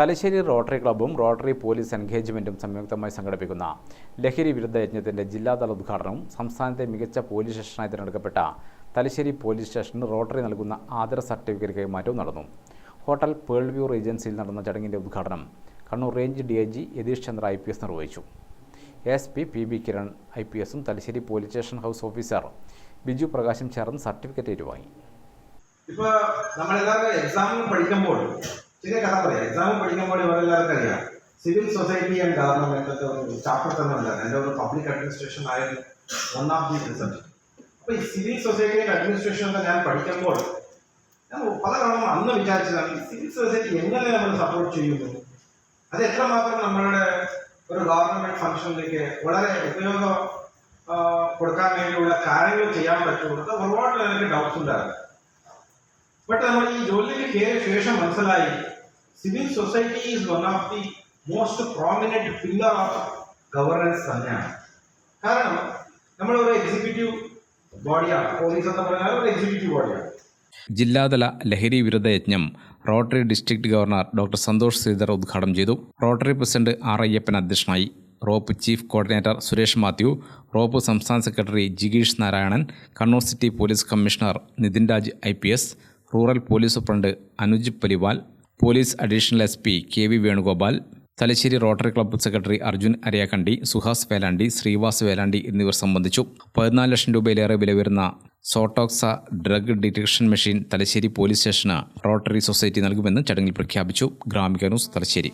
Thalassery rotary ക്ലബ്ബും rotary police എൻഗേജ്മെന്റും സംയുക്തമായി സംഘടിപ്പിക്കുന്ന ലഹരി വിരുദ്ധ യജ്ഞത്തിന്റെ ജില്ലാതല ഉദ്ഘാടനവും സംസ്ഥാനത്തെ മികച്ച പോലീസ് സ്റ്റേഷനായി തിരഞ്ഞെടുക്കപ്പെട്ട തലശ്ശേരി പോലീസ് സ്റ്റേഷന് റോട്ടറി നൽകുന്ന ആദര സർട്ടിഫിക്കറ്റ് കൈമാറ്റവും നടന്നു. ഹോട്ടൽ പേൾ വ്യൂ റീജൻസിയിൽ നടന്ന ചടങ്ങിന്റെ ഉദ്ഘാടനം Kannur range D I G Yathish Chandra I P S നിർവഹിച്ചു. S P P B Kiran I P എസും Thalassery police station house officer Biju പ്രകാശും ചേർന്ന് സർട്ടിഫിക്കറ്റ് ഏറ്റുവാങ്ങി. ഇപ്പോൾ നമ്മളെല്ലാവരും എക്സാമിന് പഠിക്കുമ്പോൾ ചെറിയ കഥ പറയാം എക്സാമിന് പഠിക്കുമ്പോൾ ഇവരെല്ലാവർക്കും അറിയാം സിവിൽ സൊസൈറ്റി ആൻഡ് ഗവൺമെന്റ് എന്നൊക്കെ ചാപ്റ്റർ തന്നെ ഉണ്ടായിരുന്നു എന്റെ ഒരു പബ്ലിക് അഡ്മിനിസ്ട്രേഷൻ ആയിരുന്നു വൺ ഓഫ് ദി റിസൾട്ട് അപ്പൊ ഈ സിവിൽ സൊസൈറ്റി ആൻഡ് അഡ്മിനിസ്ട്രേഷൻ ഒക്കെ ഞാൻ പഠിക്കുമ്പോൾ ഞാൻ പല തവണ അന്ന് വിചാരിച്ചതാണ് ഈ സിവിൽ സൊസൈറ്റി എങ്ങനെ നമ്മൾ സപ്പോർട്ട് ചെയ്യുന്നു? അത് എത്രമാത്രം നമ്മളുടെ ഒരു ഗവൺമെന്റ് ഫംഗ്ഷനിലേക്ക് വളരെ ഉപയോഗം കൊടുക്കാൻ വേണ്ടിയുള്ള കാര്യങ്ങൾ ചെയ്യാൻ പറ്റുമെന്ന് ഒരുപാട് എനിക്ക് ഡൗട്ട്സ് ഉണ്ടായിരുന്നു. ബട്ട് നമ്മൾ ഈ ജോലിക്ക് കയറിയ ശേഷം മനസ്സിലായി civil society is one of the most prominent pillar of governance തന്നെയാണ്. കാരണം നമ്മൾ ഒരു എക്സിക്യൂട്ടീവ് ബോഡിയാണ്. പോലീസ് എന്ന് പറഞ്ഞാൽ ഒരു എക്സിക്യൂട്ടീവ് ബോഡിയാണ്. ജില്ലാതല ലഹരി വിരുദ്ധ യജ്ഞം rotary district governor doctor Santhosh Sreedhar ഉദ്ഘാടനം ചെയ്തു. റോട്ടറി പ്രസിഡന്റ് ആർ അയ്യപ്പൻ അധ്യക്ഷനായി. Rope chief coordinator Suresh Mathew. Rope സംസ്ഥാന secretary ജിഗീഷ് Narayanan. Kannur city police commissioner Nithin Raj I rural police superintendent Anuj Paliwal police additional S P K V Venugopal Thalassery rotary club secretary Arjun Ariyakandy Suhas Velandi Sreevas Velandi എന്നിവർ സംബന്ധിച്ചു. പതിനാല് ലക്ഷം രൂപയിലേറെ വില വരുന്ന sotoxa drug detection machine Thalassery police സ്റ്റേഷന് rotary society നൽകുമെന്ന് ചടങ്ങിൽ പ്രഖ്യാപിച്ചു. ഗ്രാമിക ന്യൂസ് തലശ്ശേരി.